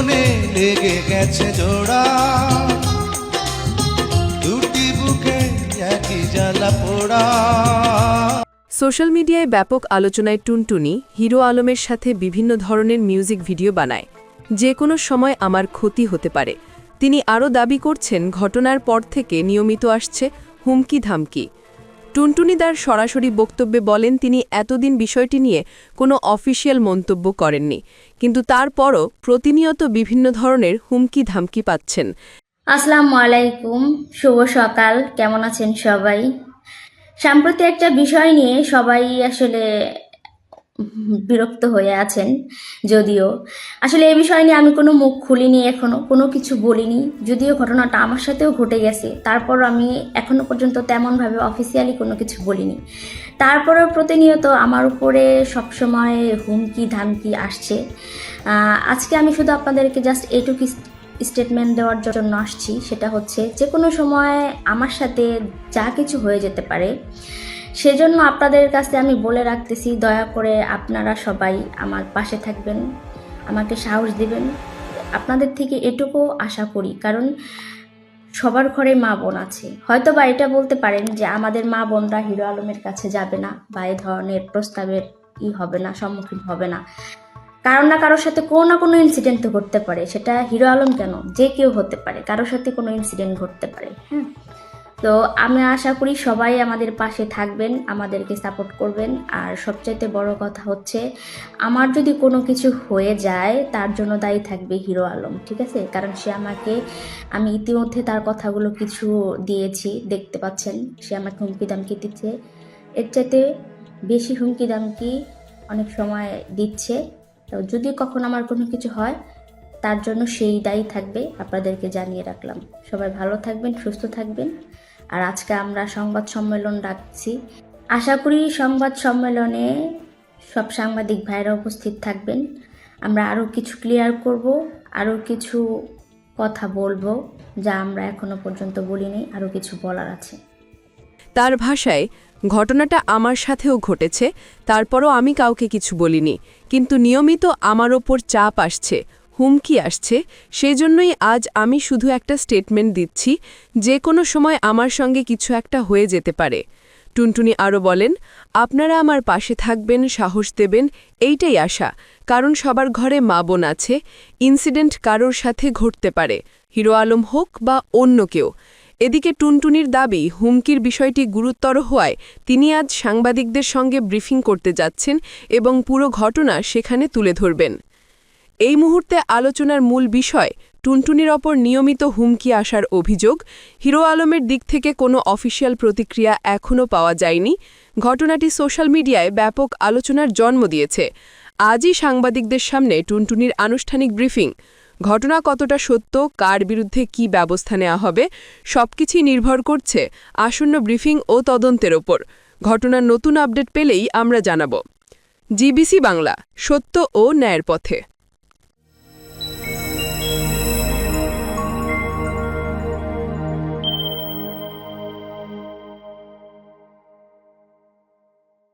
মনে লেগে গেছে জোড়া। দুটি বুকে একই জ্বালা পোড়া। সোশ্যাল মিডিয়ায় ব্যাপক আলোচনায় টুনটুনি হিরো আলমের সাথে বিভিন্ন ধরনের মিউজিক ভিডিও বানায়। যে কোনো সময় আমার ক্ষতি হতে পারে। তিনি আরও দাবি করছেন, ঘটনার পর থেকে নিয়মিত আসছে হুমকি ধামকি টুনটুনি তার সরাসরি বক্তব্যে বলেন, তিনি এতদিন বিষয়টি নিয়ে কোনো অফিসিয়াল মন্তব্য করেননি। কিন্তু তারপরও প্রতিনিয়ত বিভিন্ন ধরনের হুমকি ধামকি পাচ্ছেন। আসসালামু আলাইকুম, শুভ সকাল। কেমন আছেন সবাই? সাম্প্রতি একটা বিষয় নিয়ে সবাই আসলে বিরক্ত হয়ে আছেন যদিও। আসলে এই বিষয় নিয়ে আমি কোনো মুখ খুলিনি, এখনও কোনো কিছু বলিনি। যদিও ঘটনাটা আমার সাথেও ঘটে গেছে, তারপর আমি এখনও পর্যন্ত তেমনভাবে অফিসিয়ালি কোনো কিছু বলিনি। তারপরেও প্রতিনিয়ত আমার উপরে সবসময় হুমকি, ধামকি আসছে। আজকে আমি শুধু আপনাদেরকে জাস্ট এইটুকু স্টেটমেন্ট দেওয়ার জন্য আসছি, সেটা হচ্ছে যে কোনো সময় আমার সাথে যা কিছু হয়ে যেতে পারে সেজন্য আপনাদের কাছে আমি বলে রাখতেছি, দয়া করে আপনারা সবাই আমার পাশে থাকবেন, আমাকে সাহস দিবেন। আপনাদের থেকে এটুকু আশা করি, কারণ সবার ঘরে মা বোন আছে। হয়তো বা এটা বলতে পারেন যে আমাদের মা বোনরা হিরো আলমের কাছে যাবে না বা এ ধরনের প্রস্তাবের ই হবে না, সম্মুখীন হবে না। কারণ না কারোর সাথে কোনো না কোনো ইনসিডেন্ট তো ঘটতে পারে, সেটা হিরো আলম কেন? যে কেউ হতে পারে, কারোর সাথে কোনো ইনসিডেন্ট ঘটতে পারে। হ্যাঁ তো আমি আশা করি সবাই আমাদের পাশে থাকবেন, আমাদেরকে সাপোর্ট করবেন। আর সবচাইতে বড় কথা হচ্ছে, আমার যদি কোনো কিছু হয়ে যায়, তার জন্য দায়ী থাকবে হিরো আলম, ঠিক আছে? কারণ সে আমাকে, আমি ইতিমধ্যে তার কথাগুলো কিছু দিয়েছি, দেখতে পাচ্ছেন, সে আমাকে হুমকি দামকি দিচ্ছে। এর চাইতে বেশি হুমকি দামকি অনেক সময় দিচ্ছে। তো যদি কখন আমার কোনো কিছু হয়, তার জন্য সেই দায়ী থাকবে, আপনাদেরকে জানিয়ে রাখলাম। সবাই ভালো থাকবেন, সুস্থ থাকবেন। আর আজকে আমরা সংবাদ সম্মেলন রাখছি আশা করি সংবাদ সম্মেলনে সব সাংবাদিক ভাইরা উপস্থিত থাকবেন। আমরা আরও কিছু ক্লিয়ার করব আরও কিছু কথা বলব, যা আমরা এখনও পর্যন্ত বলিনি আরও কিছু বলার আছে। তার ভাষায়, ঘটনাটা আমার সাথেও ঘটেছে, তারপরও আমি কাউকে কিছু বলিনি, কিন্তু নিয়মিত আমার ওপর চাপ আসছে হুমকি আসছে, সেজন্যই আজ আমি শুধু একটা স্টেটমেন্ট দিচ্ছি, যে কোনো সময় আমার সঙ্গে কিছু একটা হয়ে যেতে পারে। টুনটুনি আরও বলেন, আপনারা আমার পাশে থাকবেন, সাহস দেবেন, এইটাই আশা, কারণ সবার ঘরে মা বোন আছে ইনসিডেন্ট কারোর সাথে ঘটতে পারে, হিরো আলম হোক বা অন্য কেউ। এদিকে টুনটুনির দাবি, হুমকির বিষয়টি গুরুতর হওয়ায় তিনি আজ সাংবাদিকদের সঙ্গে ব্রিফিং করতে যাচ্ছেন এবং পুরো ঘটনা সেখানে তুলে ধরবেন। এই মুহূর্তে আলোচনার মূল বিষয়, টুনটুনির ওপর নিয়মিত হুমকি আসার অভিযোগ, হিরো আলমের দিক থেকে কোনো অফিসিয়াল প্রতিক্রিয়া এখনও পাওয়া যায়নি। ঘটনাটি সোশ্যাল মিডিয়ায় ব্যাপক আলোচনার জন্ম দিয়েছে। আজই সাংবাদিকদের সামনে টুনটুনির আনুষ্ঠানিক ব্রিফিং। ঘটনা কতটা সত্য, কার বিরুদ্ধে কি ব্যবস্থা নেওয়া হবে, সবকিছুই নির্ভর করছে আসন্ন ব্রিফিং ও তদন্তের ওপর। ঘটনার নতুন আপডেট পেলেই আমরা জানাব। জিবিসি বাংলা, সত্য ও ন্যায়ের পথে।